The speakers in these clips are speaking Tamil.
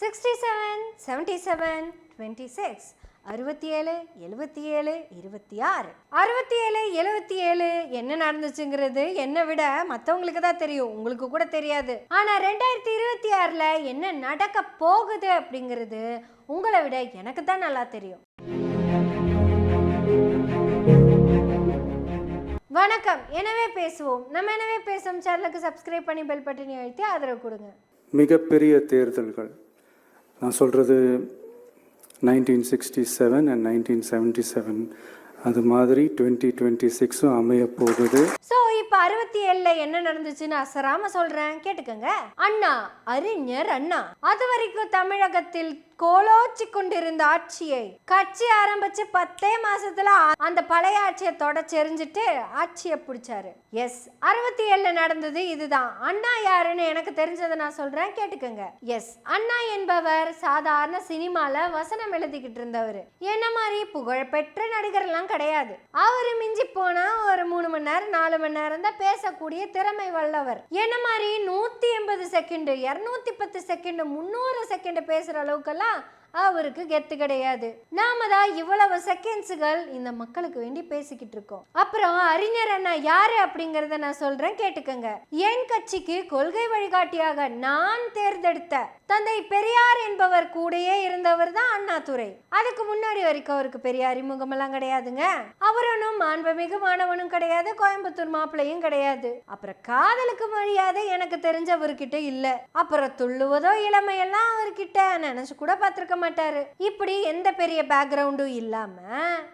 Sixty seven seventy seven twenty six அறுபத்தி ஏழு எழுபத்தி ஏழு இருபத்தி ஆறு. அறுபத்தி ஏழு எழுபத்தி ஏழு என்ன நடந்துச்சுங்கிறது என்னை விட மற்றவங்களுக்கு தான் தெரியும். உங்களுக்கு கூட தெரியாது. ஆனால் ரெண்டாயிரத்தி இருபத்தி ஆறில் என்ன நடக்க போகுது அப்படிங்கிறது உங்களை விட எனக்கு தான் நல்லா தெரியும். வணக்கம். எனவே பேசுவோம். நம்ம எனவே பேசும் சேனலுக்கு சப்ஸ்கிரைப் பண்ணி பெல் பட்டினி அழுத்தி ஆதரவு கொடுங்க. மிகப்பெரிய தேர்தல்கள். நான் சொல்கிறது nineteen sixty seven and nineteen seventy seven அது மாதிரி டுவெண்ட்டி டுவெண்ட்டி சிக்ஸும் அமைய போகுது சோ இப்போ அறுபத்தி ஏழுல என்ன நடந்துச்சுன்னு அசராம சொல்றேன். கேட்டுக்கங்க. அண்ணா அறிஞர் அண்ணா. அது வரைக்கும் தமிழகத்தில் கோலோச்சி கொண்டிருந்த ஆட்சியை கட்சி ஆரம்பிச்சு பத்தே மாசத்துல அந்த பழைய ஆட்சியை தொடச்செறிஞ்சிட்டு ஆட்சியை பிடிச்சாரு. எஸ் அறுபத்தி ஏழுல நடந்தது இதுதான். அண்ணா யாருன்னு எனக்கு தெரிஞ்சதை நான் சொல்றேன். கேட்டுக்கோங்க. எஸ் அண்ணா என்பவர் சாதாரண சினிமால வசனம் எழுதிக்கிட்டு இருந்தவர். என்ன மாதிரி புகழ்பெற்ற நடிகர்லாம் கிடையாது. அவரு மிஞ்சி போனா ஒரு மூணு மணி நேரம் நாலு மணி நேரம் தான் பேசக்கூடிய திறமை வல்லவர். என்ன மாதிரி நூத்தி எண்பது செகண்ட் இரநூத்தி பத்து செகண்ட் முந்நூறு செகண்ட் பேசுற அளவுக்கெல்லாம் அவருக்கு கெத்து கிடையாது. நாம தான் இவ்வளவு செகண்ட்ஸுகள் இந்த மக்களுக்கு வேண்டி பேசிக்கிட்டு இருக்கோம். அப்புறம் அறிஞர் அண்ணா யாரு அப்படிங்கறத நான் சொல்றேன் கேட்டுக்கங்க. என் கட்சிக்கு கொள்கை வழிகாட்டியாக நான் தேர்ந்தெடுத்த தந்தை பெரியார் என்பவர் கூடயே இருந்தவர் தான் அண்ணாதுரை. அதுக்கு முன்னாடி வரைக்கும் அவருக்கு பெரிய அறிமுகம் எல்லாம் கிடையாதுங்க. அவரனும் மாண்புமிகு மாணவனும் கிடையாது கோயம்புத்தூர் மாப்பிள்ளையும் கிடையாது. அப்புறம் காதலுக்கு மரியாதை எனக்கு தெரிஞ்சவர்கிட்ட இல்ல. அப்புறம் துள்ளுவதோ இளமையெல்லாம் அவர்கிட்ட நினைச்சு கூட பார்த்திருக்க மாட்டாரு. இப்படி எந்த பெரிய பேக்ரவுண்டும் இல்லாம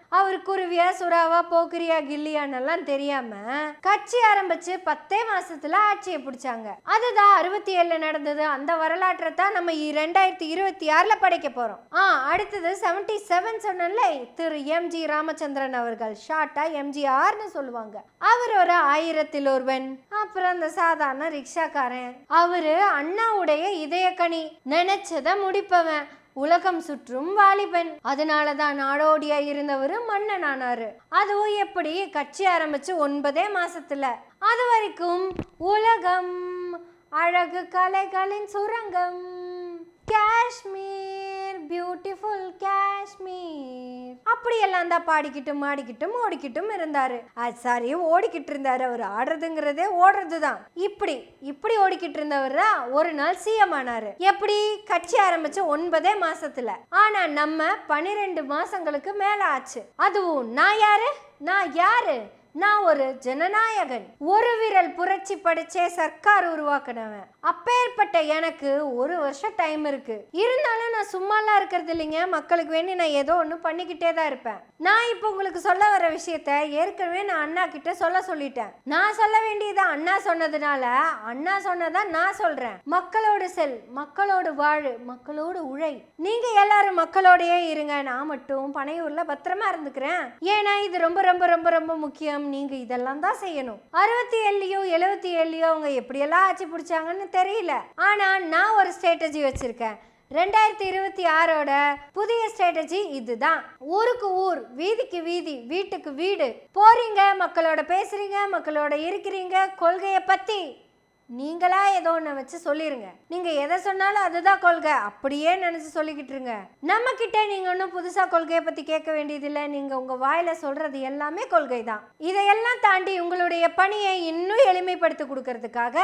அவர் குருவியா சுறாவா போக்கிரியா கில்லியானெல்லாம் தெரியாம கட்சி ஆரம்பிச்சு பத்தே மாசத்துல ஆட்சியை பிடிச்சாங்க. அதுதான் அறுபத்தி ஏழுல நடந்தது. அந்த வரலாற்றை தான் நம்ம ரெண்டாயிரத்தி இருபத்தி ஆறுல படைக்க போறோம். ஆ அடுத்தது செவன்டி செவன் சொன்னல திரு எம்ஜி ராமச்சந்திரன் அவர்கள். ஷார்ட்டா எம்ஜிஆர்னு சொல்லுவாங்க. அவர் ஒரு ஆயிரத்தில் ஒருவன். அப்புறம் அந்த சாதாரண ரிக்ஷாக்காரன். அவரு அண்ணாவுடைய இதயக்கனி. நினைச்சத முடிப்பவன். உலகம் சுற்றும் வாலிபன். அதனாலதான் நாடோடியா இருந்தவர் மன்னன் ஆனாரு அதுவும் எப்படி கட்சி ஆரம்பிச்சு ஒன்பதே மாசத்துல. அது வரைக்கும் உலகம் அழகு கலைகளின் சுரங்கம் காஷ்மீர். பியூட்டிஃபுல் காஷ்மீர் அப்படியெல்லாம் தான் பாடிக்கிட்டும் மாடிக்கிட்டும் ஓடிக்கிட்டும் இருந்தாரு. அது சாரி ஓடிக்கிட்டு இருந்தாரு. அவர் ஆடுறதுங்கிறதே ஓடுறது தான் இப்படி இப்படி ஓடிக்கிட்டு இருந்தவர் தான் ஒரு நாள் சிஎம் ஆனாரு. எப்படி? கட்சி ஆரம்பிச்சு ஒன்பதே மாசத்துல. ஆனா நம்ம பனிரெண்டு மாசங்களுக்கு மேல ஆச்சு. அதுவும் நான் யாரு? நான் யாரு? நான் ஒரு ஜனநாயகன். ஒரு விரல் புரட்சி படிச்சே சர்க்கார் உருவாக்குனவன். அப்பேற்பட்ட எனக்கு ஒரு வருஷம் டைம் இருக்கு. இருந்தாலும் நான் சும்மாலாம் இருக்கிறது இல்லைங்க. மக்களுக்கு வேண்டி நான் ஏதோ ஒன்று பண்ணிக்கிட்டே தான் இருப்பேன். நான் இப்போ உங்களுக்கு சொல்ல வர விஷயத்த ஏற்கனவே நான் அண்ணா கிட்ட சொல்ல சொல்லிட்டேன். நான் சொல்ல வேண்டியது அண்ணா சொன்னதுனால அண்ணா சொன்னதா நான் சொல்றேன். மக்களோடு செல் மக்களோடு வாழு மக்களோடு உழை. நீங்க எல்லாரும் மக்களோடயே இருங்க. நான் மட்டும் பனையூர்ல பத்திரமா இருந்துக்கிறேன். ஏன்னா இது ரொம்ப ரொம்ப ரொம்ப ரொம்ப முக்கியம். நீங்க இதெல்லாம் தான் செய்யணும். அறுபத்தி ஏழுலயோ எழுபத்தி ஏழுலயோ அவங்க எப்படியெல்லாம் ஆட்சி பிடிச்சாங்கன்னு தெரியல. ஆனால் நான் ஒரு ஸ்ட்ராட்டஜி வச்சிருக்கேன். ரெண்டாயிரத்தி இருபத்தி ஆறோட புதிய ஸ்ட்ராட்டஜி இதுதான். ஊருக்கு ஊர் வீதிக்கு வீதி வீட்டுக்கு வீடு. போறீங்க மக்களோட பேசுறீங்க மக்களோட இருக்கிறீங்க கொள்கையை பத்தி. நீங்களா ஏதோ ஒன்று வச்சு சொல்லிடுங்க நீங்கள் எதை சொன்னாலும் அதுதான் கொள்கை. அப்படியே நினச்சி சொல்லிக்கிட்டு இருங்க. நம்ம கிட்ட நீங்க ஒன்றும் புதுசாக கொள்கையை பற்றி கேட்க வேண்டியதில்லை. நீங்கள் உங்கள் வாயில் சொல்கிறது எல்லாமே கொள்கை தான் இதையெல்லாம் தாண்டி உங்களுடைய பணியை இன்னும் எளிமைப்படுத்தி கொடுக்கறதுக்காக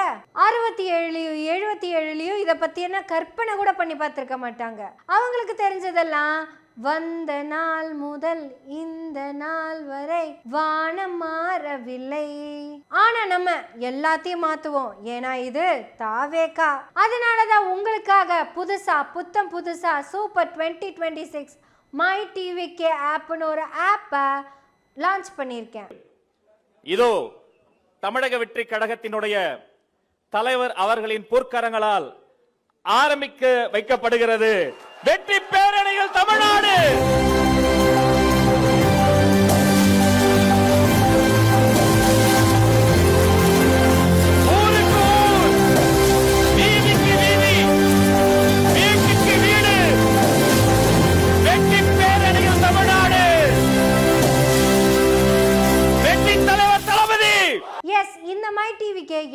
அறுபத்தி ஏழுலையும் எழுபத்தி ஏழுலையும் இதை பற்றி என்ன கற்பனை கூட பண்ணி பார்த்துருக்க மாட்டாங்க. அவங்களுக்கு தெரிஞ்சதெல்லாம் வந்த நாள் முதல் இந்த நாள் வரை வானம் மாறவில்லை. ஆனா நம்ம எல்லாத்தையும் மாத்துவோம். ஏன்னா இது தாவேக்கா. அதனாலதான் உங்களுக்காக புதுசா புத்தம் புதுசா super twenty twenty six my TV K ஆப்னு ஒரு ஆப்பை லான்ச் பண்ணியிருக்கேன். இதோ தமிழக வெற்றி கழகத்தினுடைய தலைவர் அவர்களின் பொற்கரங்களால் ஆரம்பிக்க வைக்கப்படுகிறது. வெற்றி பேரணி எங்கள் தமிழ்நாடு.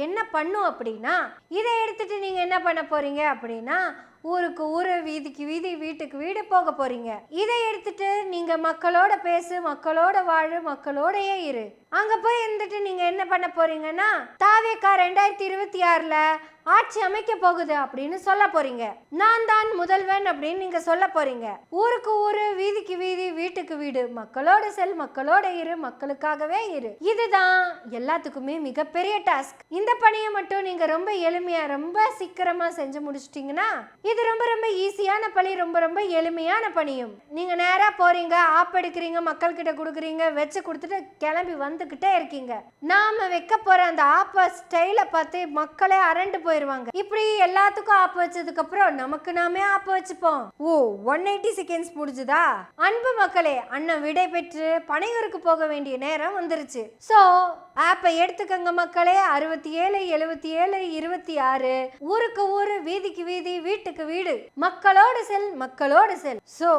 என்ன பண்ணும் அப்படின்னா இதை எடுத்துட்டு நீங்க என்ன பண்ண போறீங்க அப்படின்னா ஊருக்கு ஊர் வீதிக்கு வீதி வீட்டுக்கு வீடு போக போறீங்க. இதை எடுத்துட்டு நீங்க மக்களோட பேசு மக்களோட வாழு மக்களோடயே இரு. அங்க போய் இருந்துட்டு நீங்க என்ன பண்ண போறீங்கன்னா தாவேக்கா ரெண்டாயிரத்தி இருபத்தி ஆறுல ஆட்சி அமைக்க போகுது அப்படின்னு சொல்ல போறீங்க. நான் தான் முதல்வன் அப்படின்னு நீங்க சொல்ல போறீங்க. ஊருக்கு ஊரு வீதிக்கு வீதி வீட்டுக்கு வீடு மக்களோட செல் மக்களோட இரு மக்களுக்காகவே இரு. இதுதான் எல்லாத்துக்குமே மிகப்பெரிய டாஸ்க் இந்த பணியை மட்டும் நீங்க ரொம்ப எளிமையா ரொம்ப சீக்கிரமா செஞ்சு முடிச்சிட்டீங்கன்னா இது ரொம்ப ரொம்ப ஈஸியான பணி ரொம்ப ரொம்ப எளிமையான பணியும். நீங்க நேரா போறீங்க ஆப் எடுக்கிறீங்க மக்கள் கிட்ட கொடுக்குறீங்க வச்சு கொடுத்துட்டு கிளம்பி வந்துகிட்டே இருக்கீங்க. நாம வைக்க போற அந்த ஆப்ப ஸ்டைல பார்த்து மக்களே அரண்டு போயிருவாங்க. இப்படி எல்லாத்துக்கும் ஆப் வச்சதுக்கு அப்புறம் நமக்கு நாமே ஆப் வச்சுப்போம். ஓ ஒன் எயிட்டி செகண்ட்ஸ் முடிஞ்சுதா? அன்பு மக்களே அண்ணன் விடை பெற்று பனையூருக்கு போக வேண்டிய நேரம் வந்துருச்சு. சோ ஆப்பை எடுத்துக்கங்க மக்களே அறுபத்தி ஏழு எழுபத்தி ஏழு இருபத்தி ஆறு ஊருக்கு ஊர் வீதிக்கு வீதி வீட்டுக்கு வீடு. மக்களோடு செல் மக்களோடு செல். ஸோ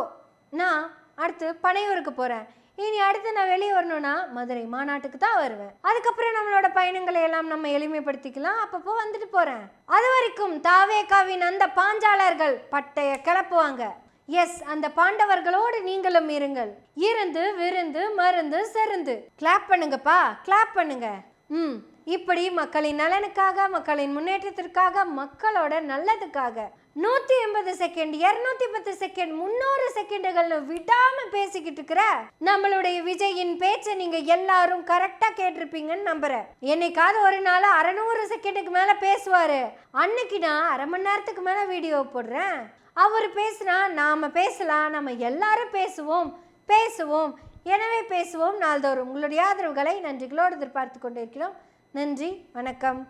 நான் அடுத்து பனையூருக்கு போகிறேன் இனி அடுத்து நான் வெளியே வரணும்னா மதுரை மாநாட்டுக்கு தான் வருவேன். அதுக்கப்புறம் நம்மளோட பயணங்களை எல்லாம் நம்ம எளிமைப்படுத்திக்கலாம். அப்பப்போ வந்துட்டு போகிறேன் அது வரைக்கும் தாவேகாவின் அந்த பாஞ்சாலர்கள் பட்டைய கிளப்புவாங்க. எஸ் அந்த பாண்டவர்களோடு நீங்களும் இருங்கள். இருந்து விருந்து மருந்து செருந்து. கிளாப் பண்ணுங்கப்பா கிளாப் பண்ணுங்க. ம் இப்படி மக்களின் நலனுக்காக மக்களின் முன்னேற்றத்திற்காக மக்களோட நல்லதுக்காக. நூத்தி எண்பது செகண்ட் இருநூத்தி பத்து செகண்ட் முன்னூறு செகண்டுகள்னு விடாம பேசிக்கிட்டு இருக்கிற நம்மளுடைய விஜயின் பேச்சை நீங்க எல்லாரும் கரெக்டா கேட்டிருப்பீங்கன்னு நம்புறேன். என்னைக்காவது ஒரு நாள் அறநூறு செகண்டுக்கு மேல பேசுவாரு. அன்னைக்கு நான் அரை மணி நேரத்துக்கு மேல வீடியோ போடுறேன். அவர் பேசினா நாம் பேசலாம் நம்ம எல்லாரும் பேசுவோம் பேசுவோம். எனவே பேசுவோம் நாள்தோறும். உங்களுடைய ஆதரவுகளை நன்றிகளோடு எதிர்பார்த்து கொண்டிருக்கிறோம். நன்றி வணக்கம்.